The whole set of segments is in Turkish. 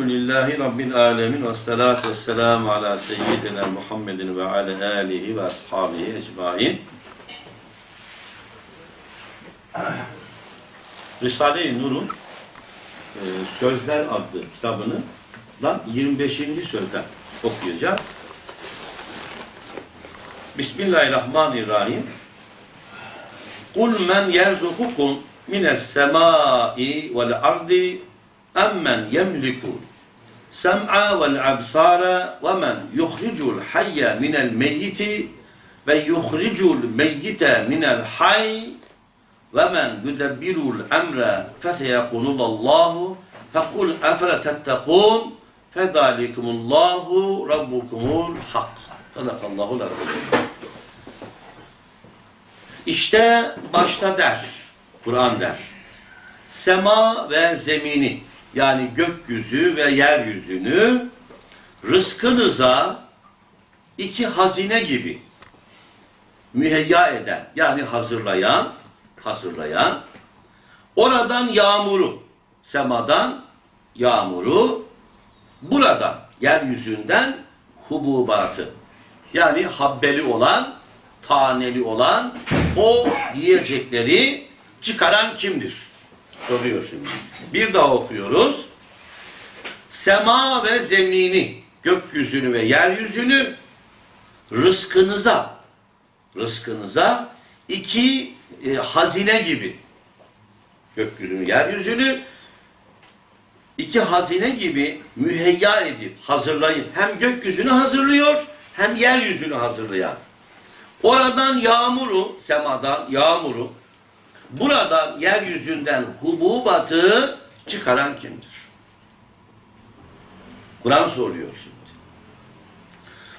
Elhamdülillahi Rabbil alemin ve salatu ve selamu ala seyyidina Muhammedin ve ala alihi ve ashabihi ecmain. Risale-i Nur'un e, Sözler adlı kitabını lan 25. sözden okuyacağız. Bismillahirrahmanirrahim. Kul men yerzukukum mines semai vel ardi emmen yemliku sem'a vel absara ve men yuhricul hayya minel meyyiti ve yuhricul meyyite minel hayy ve men yudebbirul emre feseyekulullahu fekul efele tettekûn fezalikumullahu rabbukumul hak. Sadakallahu lazim. İşte başta der, Kur'an der. Sema ve zemini yani gökyüzü ve yeryüzünü rızkınıza iki hazine gibi müheyya eden yani hazırlayan hazırlayan oradan yağmuru semadan yağmuru buradan yeryüzünden hububatı yani habbeli olan taneli olan o yiyecekleri çıkaran kimdir? Soruyor şimdi. Bir daha okuyoruz. Sema ve zemini, gökyüzünü ve yeryüzünü rızkınıza, rızkınıza iki e, hazine gibi gökyüzünü, yeryüzünü iki hazine gibi müheyya edip hazırlayıp hem gökyüzünü hazırlıyor hem yeryüzünü hazırlayan. Oradan yağmuru, semadan yağmuru, buradan yeryüzünden hububatı çıkaran kimdir? Kur'an soruyor şimdi.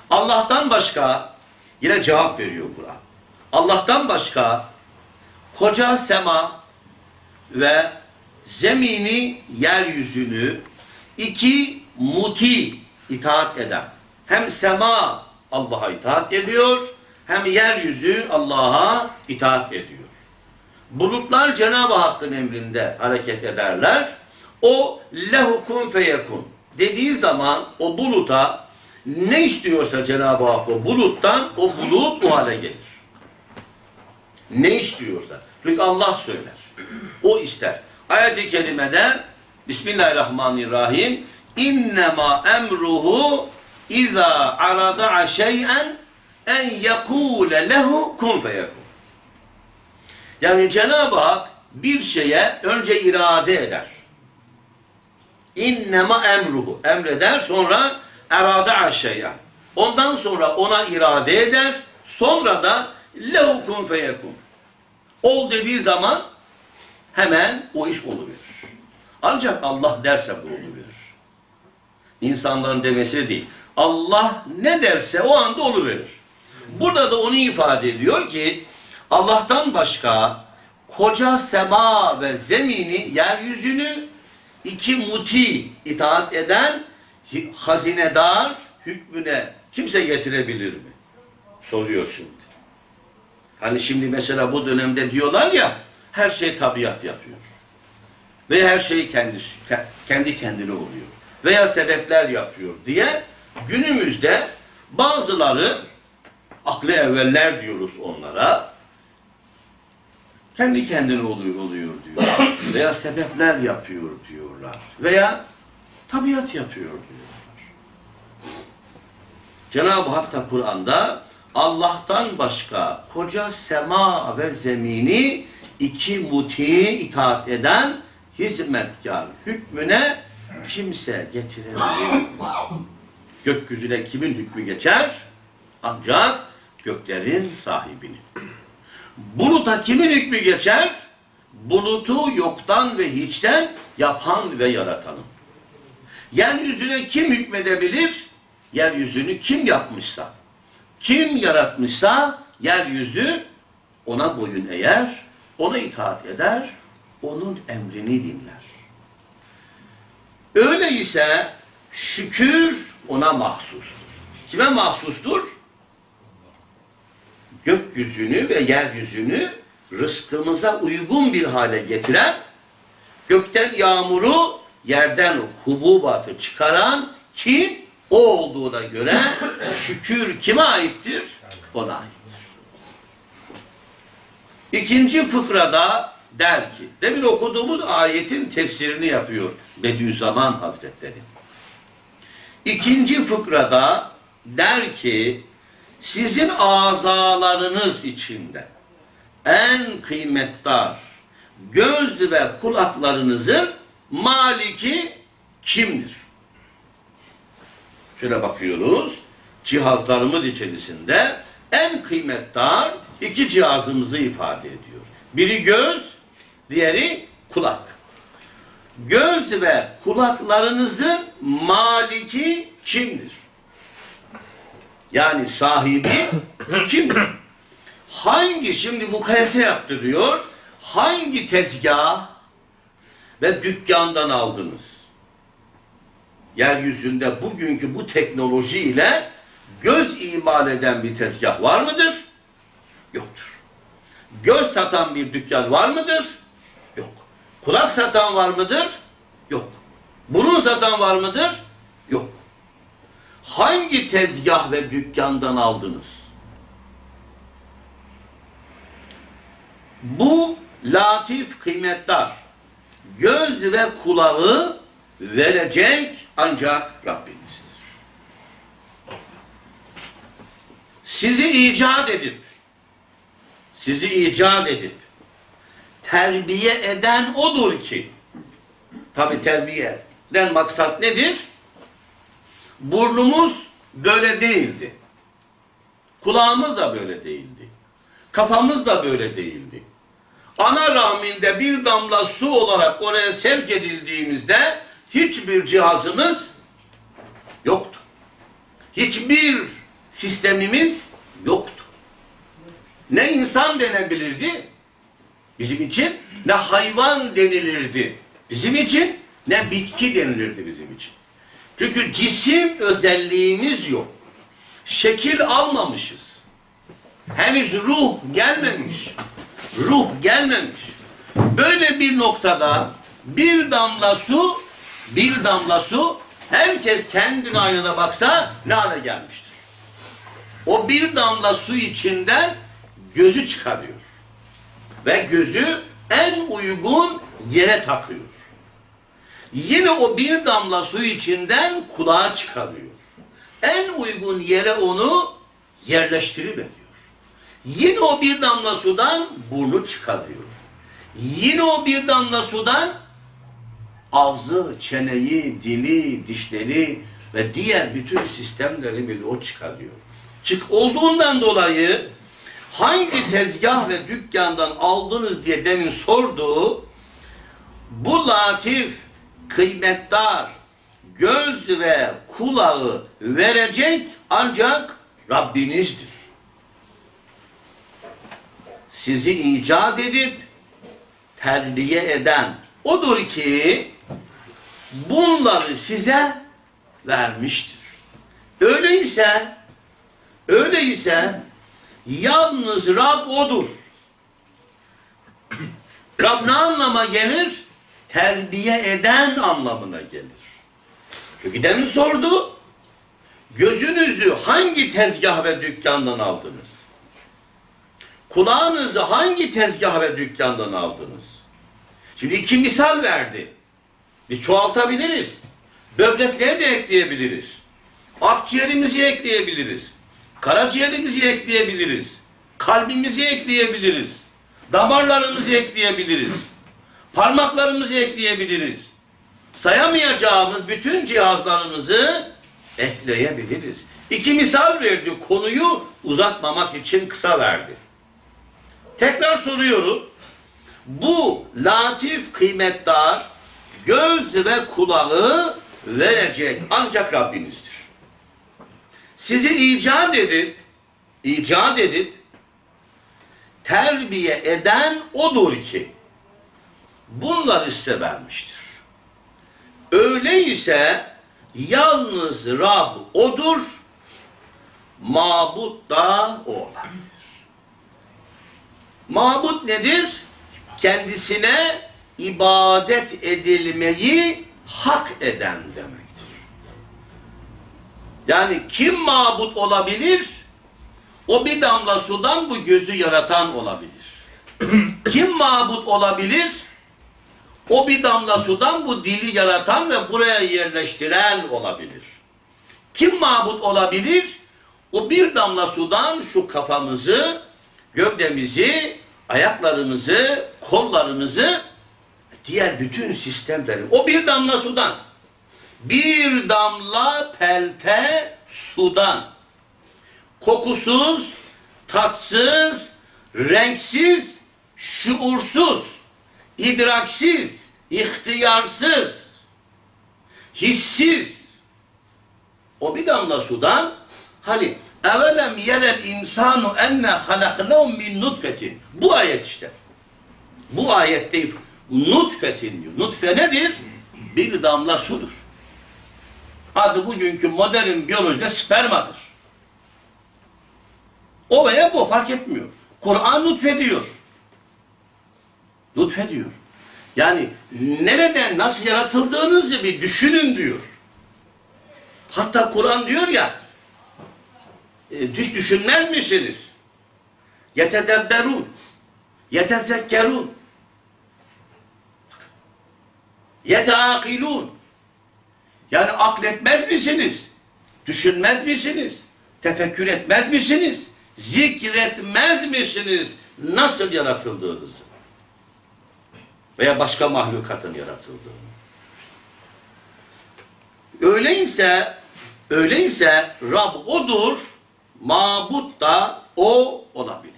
Allah'tan başka, yine cevap veriyor Kur'an. Allah'tan başka koca sema ve zemini, yeryüzünü iki muti itaat eden. Hem sema Allah'a itaat ediyor, hem yeryüzü Allah'a itaat ediyor. Bulutlar Cenab-ı Hakk'ın emrinde hareket ederler. O lehukum feyekun dediği zaman o buluta ne istiyorsa Cenab-ı Hak o buluttan o bulut o hale gelir. Ne istiyorsa. Çünkü Allah söyler. O ister. Ayet-i kerimede Bismillahirrahmanirrahim İnnemâ emruhu İzâ arada'a şey'en en yekûle lehu kun feyekun. Yani Cenab-ı Hak bir şeye önce irade eder. İnnema emruhu. Emreder sonra erada şey'en. Ondan sonra ona irade eder. Sonra da lehu kun. Ol dediği zaman hemen o iş oluverir. Ancak Allah derse bu oluverir. İnsanların demesi değil. Allah ne derse o anda oluverir. Burada da onu ifade ediyor ki Allah'tan başka koca sema ve zemini, yeryüzünü iki muti itaat eden hazinedar hükmüne kimse getirebilir mi? Soruyor şimdi. Hani şimdi mesela bu dönemde diyorlar ya her şey tabiat yapıyor. Ve her şey kendisi, kendi kendine oluyor. Veya sebepler yapıyor diye günümüzde bazıları aklı evveller diyoruz onlara. Kendi kendine oluyor oluyor diyor. Veya sebepler yapıyor diyorlar. Veya tabiat yapıyor diyorlar. Cenab-ı Hak da Kur'an'da Allah'tan başka koca sema ve zemini iki muti itaat eden hizmetkar hükmüne kimse getirebilir. Gökyüzüne kimin hükmü geçer? Ancak göklerin sahibini. Buluta kimin hükmü geçer? Bulutu yoktan ve hiçten yapan ve yaratanın. Yeryüzüne kim hükmedebilir? Yeryüzünü kim yapmışsa. Kim yaratmışsa yeryüzü ona boyun eğer, ona itaat eder, onun emrini dinler. Öyleyse şükür ona mahsustur. Kime mahsustur? Gökyüzünü ve yeryüzünü rızkımıza uygun bir hale getiren, gökten yağmuru yerden hububatı çıkaran kim? O olduğuna göre şükür kime aittir? Ona aittir. İkinci fıkrada der ki, demin okuduğumuz ayetin tefsirini yapıyor Bediüzzaman Hazretleri. İkinci fıkrada der ki, sizin azalarınız içinde en kıymetdar göz ve kulaklarınızın maliki kimdir? Şöyle bakıyoruz. Cihazlarımız içerisinde en kıymetdar iki cihazımızı ifade ediyor. Biri göz, diğeri kulak. Göz ve kulaklarınızın maliki kimdir? Yani sahibi kimdir? Hangi şimdi mukayese yaptırıyor? Hangi tezgah ve dükkandan aldınız? Yeryüzünde bugünkü bu teknoloji ile göz imal eden bir tezgah var mıdır? Yoktur. Göz satan bir dükkan var mıdır? Yok. Kulak satan var mıdır? Yok. Burun satan var mıdır? Yok. Hangi tezgah ve dükkandan aldınız? Bu latif kıymetdar göz ve kulağı verecek ancak Rabbimizdir. Sizi icat edip sizi icat edip terbiye eden odur ki tabi terbiyeden maksat nedir? Burnumuz böyle değildi. Kulağımız da böyle değildi. Kafamız da böyle değildi. Ana rahminde bir damla su olarak oraya sevk edildiğimizde hiçbir cihazımız yoktu. Hiçbir sistemimiz yoktu. Ne insan denebilirdi bizim için, ne hayvan denilirdi bizim için, ne bitki denilirdi bizim için. Çünkü cisim özelliğimiz yok. Şekil almamışız. Henüz ruh gelmemiş. Ruh gelmemiş. Böyle bir noktada bir damla su, bir damla su herkes kendine aynına baksa ne hale gelmiştir. O bir damla su içinden gözü çıkarıyor. Ve gözü en uygun yere takıyor. Yine o bir damla su içinden kulağa çıkarıyor. En uygun yere onu yerleştiriveriyor. Yine o bir damla sudan burnu çıkarıyor. Yine o bir damla sudan ağzı, çeneyi, dili, dişleri ve diğer bütün sistemleri bile o çıkarıyor. Çık olduğundan dolayı hangi tezgah ve dükkandan aldınız diye demin sordu. Bu latif, kıymetdar, göz ve kulağı verecek ancak Rabbinizdir. Sizi icat edip terbiye eden odur ki bunları size vermiştir. Öyleyse öyleyse yalnız Rab odur. Rab ne anlama gelir? Terbiye eden anlamına gelir. Çünkü demin sordu. Gözünüzü hangi tezgah ve dükkandan aldınız? Kulağınızı hangi tezgah ve dükkandan aldınız? Şimdi iki misal verdi. Biz çoğaltabiliriz. Böbrekleri de ekleyebiliriz. Akciğerimizi ekleyebiliriz. Karaciğerimizi ekleyebiliriz. Kalbimizi ekleyebiliriz. Damarlarımızı ekleyebiliriz. Parmaklarımızı ekleyebiliriz. Sayamayacağımız bütün cihazlarımızı ekleyebiliriz. İki misal verdi. Konuyu uzatmamak için kısa verdi. Tekrar soruyorum. Bu latif kıymetdar göz ve kulağı verecek ancak Rabbinizdir. Sizi icat edip icat edip terbiye eden odur ki bunları size vermiştir. Öyleyse yalnız Rab odur, mabut da o olabilir. Mabut nedir? Kendisine ibadet edilmeyi hak eden demektir. Yani kim mabut olabilir? O bir damla sudan bu gözü yaratan olabilir. kim mabut olabilir? O bir damla sudan bu dili yaratan ve buraya yerleştiren olabilir. Kim mabut olabilir? O bir damla sudan şu kafamızı, gövdemizi, ayaklarımızı, kollarımızı, diğer bütün sistemleri, o bir damla sudan, bir damla pelte sudan, kokusuz, tatsız, renksiz, şuursuz, idraksiz, ihtiyarsız, hissiz, o bir damla sudan hani evelem yerel insanu enne halaknahu min nutfetin. Bu ayet işte. Bu ayette nutfetin diyor. Nutfe nedir? Bir damla sudur. Adı bugünkü modern biyolojide spermadır. O veya bu fark etmiyor. Kur'an nutfe diyor. Nutfe diyor. Yani nereden nasıl yaratıldığınızı bir düşünün diyor. Hatta Kur'an diyor ya, e, hiç düşünmez misiniz? Yetedebberun, yetezekkerun, yeteakilun. Yani akletmez misiniz? Düşünmez misiniz? Tefekkür etmez misiniz? Zikretmez misiniz? Nasıl yaratıldığınızı? Veya başka mahlukatın yaratıldığını. Öyleyse, öyleyse Rab odur, mabut da o olabilir.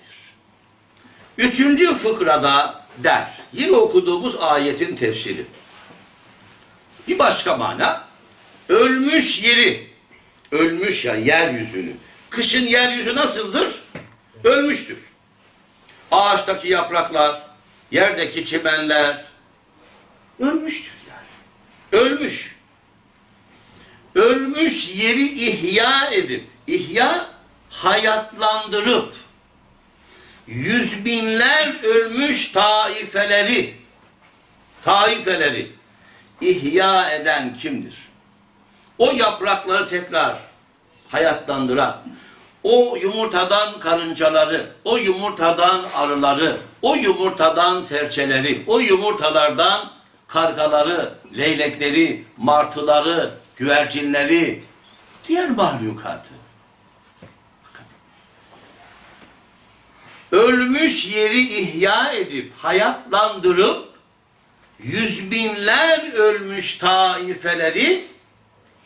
Üçüncü fıkrada der, yine okuduğumuz ayetin tefsiri. Bir başka mana, ölmüş yeri, ölmüş ya yeryüzünü. Kışın yeryüzü nasıldır? Ölmüştür. Ağaçtaki yapraklar, yerdeki çimenler ölmüştür yani. Ölmüş ölmüş yeri ihya edip, ihya hayatlandırıp, yüz binler ölmüş taifeleri, taifeleri ihya eden kimdir? O yaprakları tekrar hayatlandıran, o yumurtadan karıncaları, o yumurtadan arıları, o yumurtadan serçeleri, o yumurtalardan kargaları, leylekleri, martıları, güvercinleri, diğer mahlukatı. Ölmüş yeri ihya edip, hayatlandırıp, yüz binler ölmüş taifeleri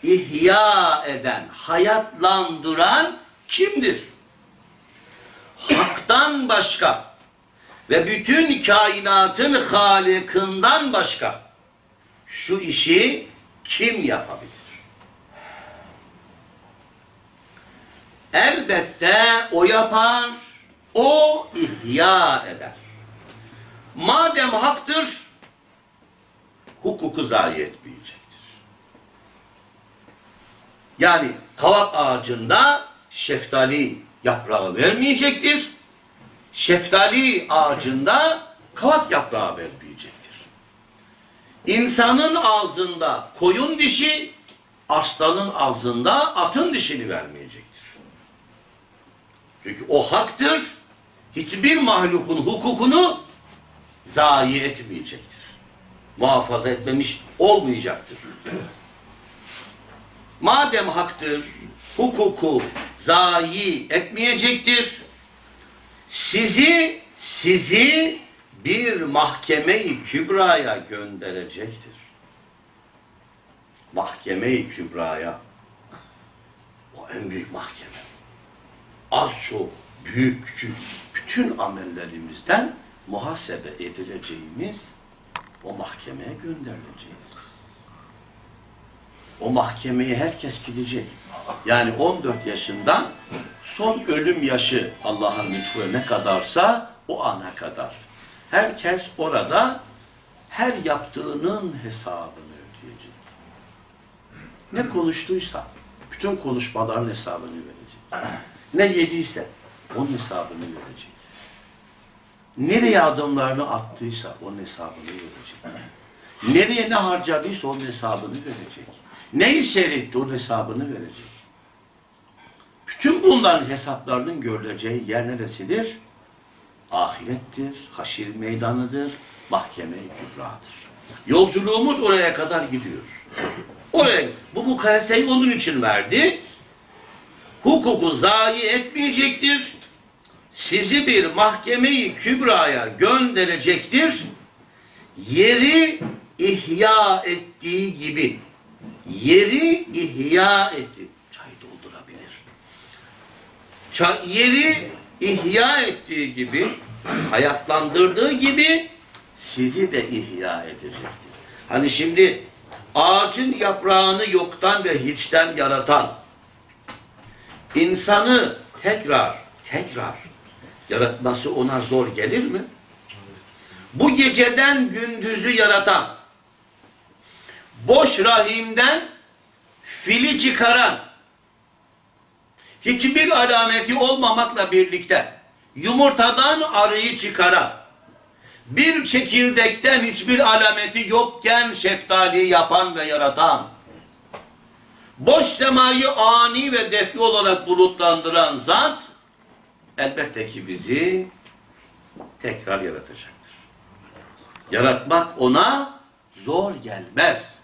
ihya eden, hayatlandıran kimdir? Hak'tan başka ve bütün kainatın halikından başka şu işi kim yapabilir? Elbette o yapar, o ihya eder. Madem haktır, hukuku zayi etmeyecektir. Yani kavak ağacında şeftali yaprağı vermeyecektir. Şeftali ağacında kavak yaprağı vermeyecektir. İnsanın ağzında koyun dişi, aslanın ağzında atın dişini vermeyecektir. Çünkü o haktır. Hiçbir mahlukun hukukunu zayi etmeyecektir. Muhafaza etmemiş olmayacaktır. Madem haktır, hukuku zayi etmeyecektir. Sizi, sizi bir mahkeme-i kübraya gönderecektir. Mahkeme-i kübraya. O en büyük mahkeme. Az çok, büyük, küçük, bütün amellerimizden muhasebe edileceğimiz o mahkemeye gönderileceğiz. O mahkemeye herkes gidecek. Yani 14 yaşından son ölüm yaşı Allah'ın lütfu ne kadarsa o ana kadar. Herkes orada her yaptığının hesabını ödeyecek. Ne konuştuysa bütün konuşmaların hesabını verecek. Ne yediyse onun hesabını verecek. Nereye adımlarını attıysa onun hesabını verecek. Nereye ne harcadıysa onun hesabını verecek. Neyi seyretti onun hesabını verecek. Bütün bunların hesaplarının görüleceği yer neresidir? Ahirettir, haşir meydanıdır, mahkeme-i kübradır. Yolculuğumuz oraya kadar gidiyor. Oraya, bu mukayeseyi onun için verdi. Hukuku zayi etmeyecektir. Sizi bir mahkemeyi kübraya gönderecektir. Yeri ihya ettiği gibi. Yeri ihya etti. Çay doldurabilir. Ça- yeri ihya ettiği gibi, hayatlandırdığı gibi sizi de ihya edecektir. Hani şimdi ağacın yaprağını yoktan ve hiçten yaratan, insanı tekrar, tekrar yaratması ona zor gelir mi? Bu geceden gündüzü yaratan, boş rahimden fili çıkaran, hiçbir alameti olmamakla birlikte yumurtadan arıyı çıkaran, bir çekirdekten hiçbir alameti yokken şeftaliyi yapan ve yaratan, boş semayı ani ve defi olarak bulutlandıran zat, elbette ki bizi tekrar yaratacaktır. Yaratmak ona zor gelmez.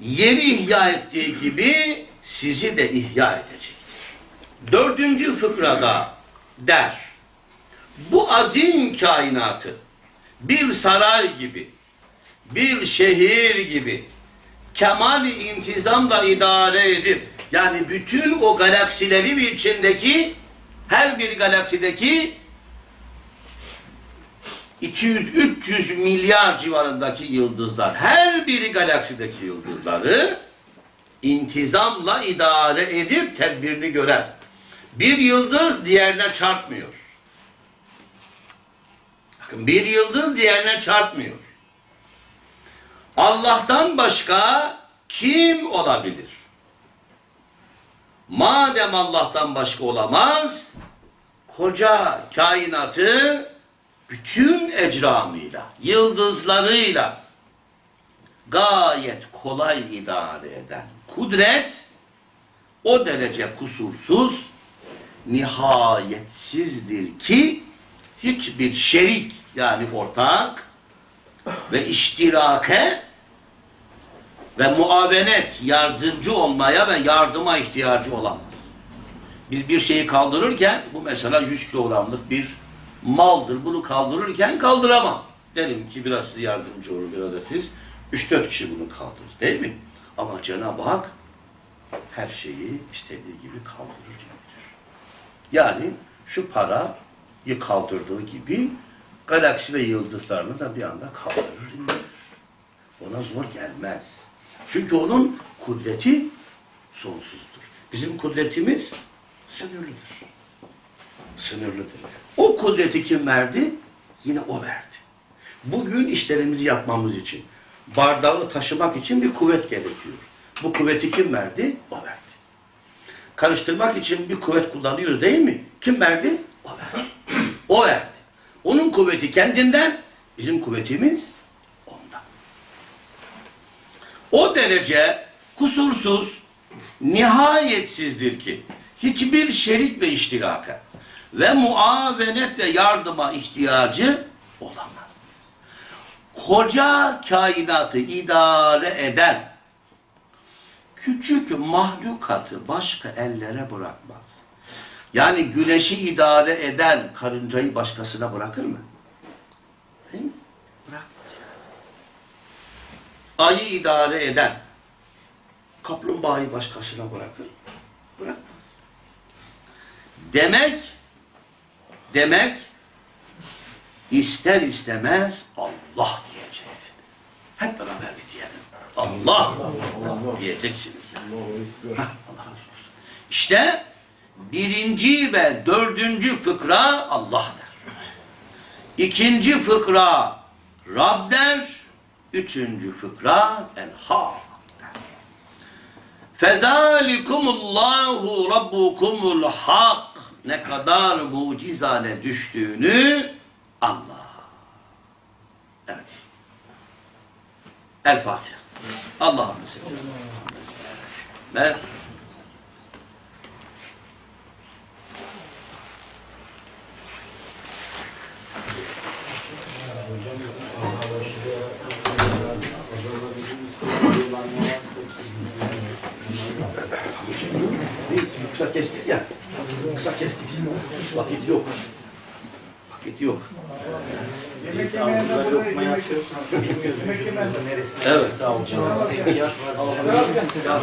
Yeri ihya ettiği gibi sizi de ihya edecektir. Dördüncü fıkrada der, bu azim kainatı bir saray gibi, bir şehir gibi kemal intizamla idare edip yani bütün o galaksilerin içindeki her bir galaksideki 200-300 milyar civarındaki yıldızlar her biri galaksideki yıldızları intizamla idare edip tedbirini gören bir yıldız diğerine çarpmıyor. Bakın bir yıldız diğerine çarpmıyor. Allah'tan başka kim olabilir? Madem Allah'tan başka olamaz, koca kainatı bütün ecramıyla, yıldızlarıyla gayet kolay idare eden kudret o derece kusursuz, nihayetsizdir ki hiçbir şerik yani ortak ve iştirake ve muavenet yardımcı olmaya ve yardıma ihtiyacı olamaz. Biz bir şeyi kaldırırken bu mesela 100 kilogramlık bir maldır. Bunu kaldırırken kaldıramam. Derim ki biraz size yardımcı olur biraz da siz. 3-4 kişi bunu kaldırır değil mi? Ama Cenab-ı Hak her şeyi istediği gibi kaldırır getirir. Yani şu parayı kaldırdığı gibi galaksi ve yıldızlarını da bir anda kaldırır indirir. Ona zor gelmez. Çünkü onun kudreti sonsuzdur. Bizim kudretimiz sınırlıdır. Sınırlıdır. O kudreti kim verdi? Yine o verdi. Bugün işlerimizi yapmamız için, bardağı taşımak için bir kuvvet gerekiyor. Bu kuvveti kim verdi? O verdi. Karıştırmak için bir kuvvet kullanıyoruz değil mi? Kim verdi? O verdi. O verdi. Onun kuvveti kendinden, bizim kuvvetimiz ondan. O derece kusursuz, nihayetsizdir ki hiçbir şerik ve iştiraka ve muavenet ve yardıma ihtiyacı olamaz. Koca kainatı idare eden küçük mahlukatı başka ellere bırakmaz. Yani güneşi idare eden karıncayı başkasına bırakır mı? Değil mi? Bırakmaz yani. Ayı idare eden kaplumbağayı başkasına bırakır. Bırakmaz. Demek demek ister istemez Allah diyeceksiniz. Hep beraber bir diyelim. Allah diyeceksiniz. Yani. Hah, Allah razı olsun. İşte birinci ve dördüncü fıkra Allah der. İkinci fıkra Rab der. Üçüncü fıkra El-Hak der. Fezalikumullahu rabbukumul hak ne kadar mucizane düştüğünü anla. Evet. El Fatiha. Allah'a emanet olun. Allah'ım Ver. Kısa kestik ya. Kısa kestik. Vakit yok. Vakit yok. Biz ağzımıza lokma yapıyoruz. Bilmiyoruz vücudumuzun neresinde Evet. olacağını. Sevkiyat var.